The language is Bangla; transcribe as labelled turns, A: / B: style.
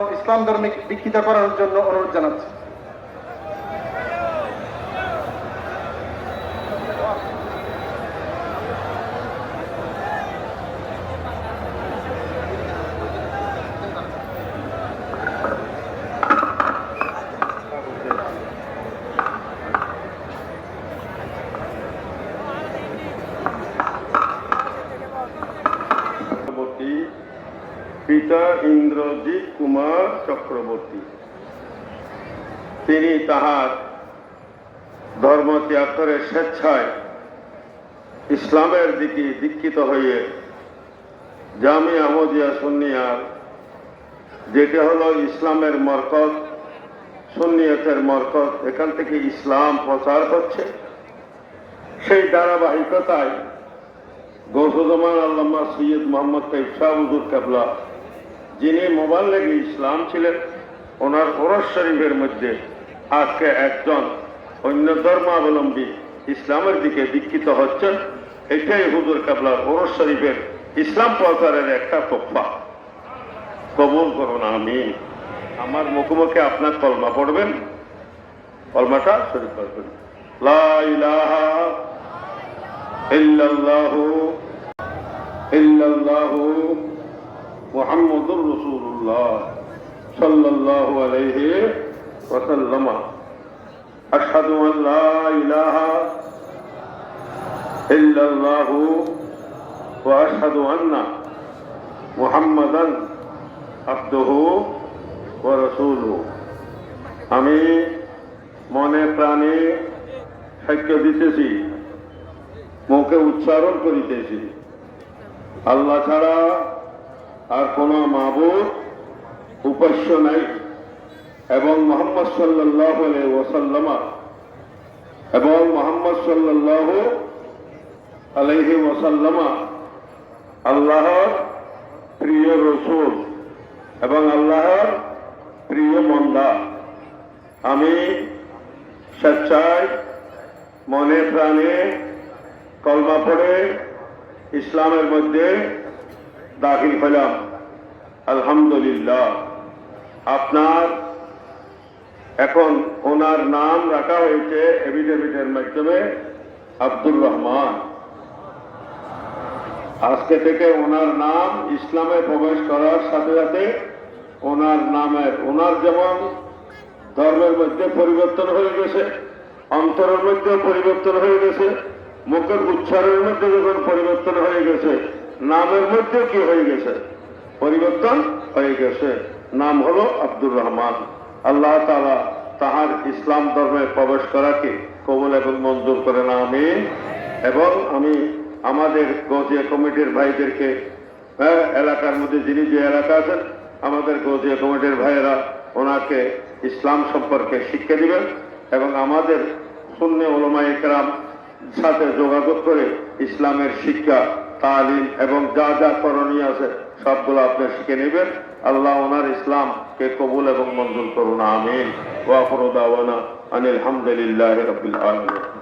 A: ইসলাম ধর্মে বিকৃত করার জন্য অনুরোধ জানাচ্ছি
B: চক্রবর্তী পিতা ইন্দ্রজিৎ কুমার চক্রবর্তী। তিনি তাহার ধর্ম ত্যাগ করে স্বেচ্ছায় ইসলামের দিকে দীক্ষিত হয়ে জামি আহমদিয়া সুন্নিয়ার, যেটা হলো ইসলামের মরকজ সুন্নিয়তের মরকজ এখান থেকে ইসলাম প্রচার হচ্ছে। সেই ধারাবাহিকতায় গৌসুজমান আল্লামা সৈয়দ মোহাম্মদ তাইব শাহ কাবলা যিনি মোবাইল লেগে ইসলাম ছিলেন, ওনার ওরস শরীফের মধ্যে আজকে একজন অন্য ধর্মাবলম্বী ইসলামের দিকে দীক্ষিত হচ্ছেন, এটাই হুজুর কাবলার ওরস শরীফের ইসলাম প্রচারের একটা তোফা। কবুল করুন আমি আমার মুখোমুখি আপনার কলমা পড়বেন? কলমাটা শরীফ করবেন ইল্লাল্লাহু ইল্লাল্লাহু মুহাম্মাদুর রাসূলুল্লাহ সাল্লাল্লাহু আলাইহি ওয়াসাল্লাম। আশহাদু আন লা ইলাহা ইল্লাল্লাহু ওয়া আশহাদু আন্না মুহাম্মাদান আবদুহু ওয়া রাসূলুহু। আমি মনে প্রাণে সাক্ষ্য দিতেছি, মুখে উচ্চারণ করিতেছি। আল্লাহ ছাড়া আর কোন মাবুদ উপাস্য নাই এবং মোহাম্মদ সাল্লাহ ওসাল্লামা এবং মোহাম্মদ সাল্লাহ আলহি ওসাল্লামা আল্লাহর প্রিয় রসুল এবং আল্লাহর প্রিয় মন্দা। আমি স্বেচ্ছায় মনে প্রাণে কলমা পড়ে ইসলামের মধ্যে দাখিল হলাম। আলহামদুলিল্লাহ। আপনার এখন ওনার নাম রাখা হয়েছে এভিডেভিটের মাধ্যমে আব্দুর রহমান। আজকে থেকে ওনার নাম ইসলামে প্রবেশ করার সাথে সাথে ওনার নামের, ওনার যেমন ধর্মের মধ্যে পরিবর্তন হয়ে গেছে, অন্তরের মধ্যে পরিবর্তন হয়ে গেছে, মুখের উচ্চারণের মধ্যে যখন পরিবর্তন হয়ে গেছে নামের মধ্যে কি হয়ে গেছে? পরিবর্তন হয়ে গেছে। নাম হলো আব্দুর রহমান। আল্লাহ তালা তাহার ইসলাম ধর্মে প্রবেশ করাকে কবল এবং মঞ্জুর করে না আমি এবং আমি আমাদের গজিয়া কমিটির ভাইদেরকে হ্যাঁ, এলাকার মধ্যে যিনি যে এলাকা আছেন আমাদের গজিয়া কমিটির ভাইয়েরা ওনাকে ইসলাম সম্পর্কে শিক্ষা দিবেন এবং আমাদের শূন্য ওলমা একরাম সাথে যোগাযোগ করে ইসলামের শিক্ষা তালিম এবং যা যা করণীয় আছে, সবগুলো আপনি শিখে নেবেন। আল্লাহ ওনার ইসলামকে কবুল এবং মঞ্জুর করুন। আমিন। ওয়াফরুদাওয়ানা আনিল হামদুলিল্লাহ রবিল আলমিন।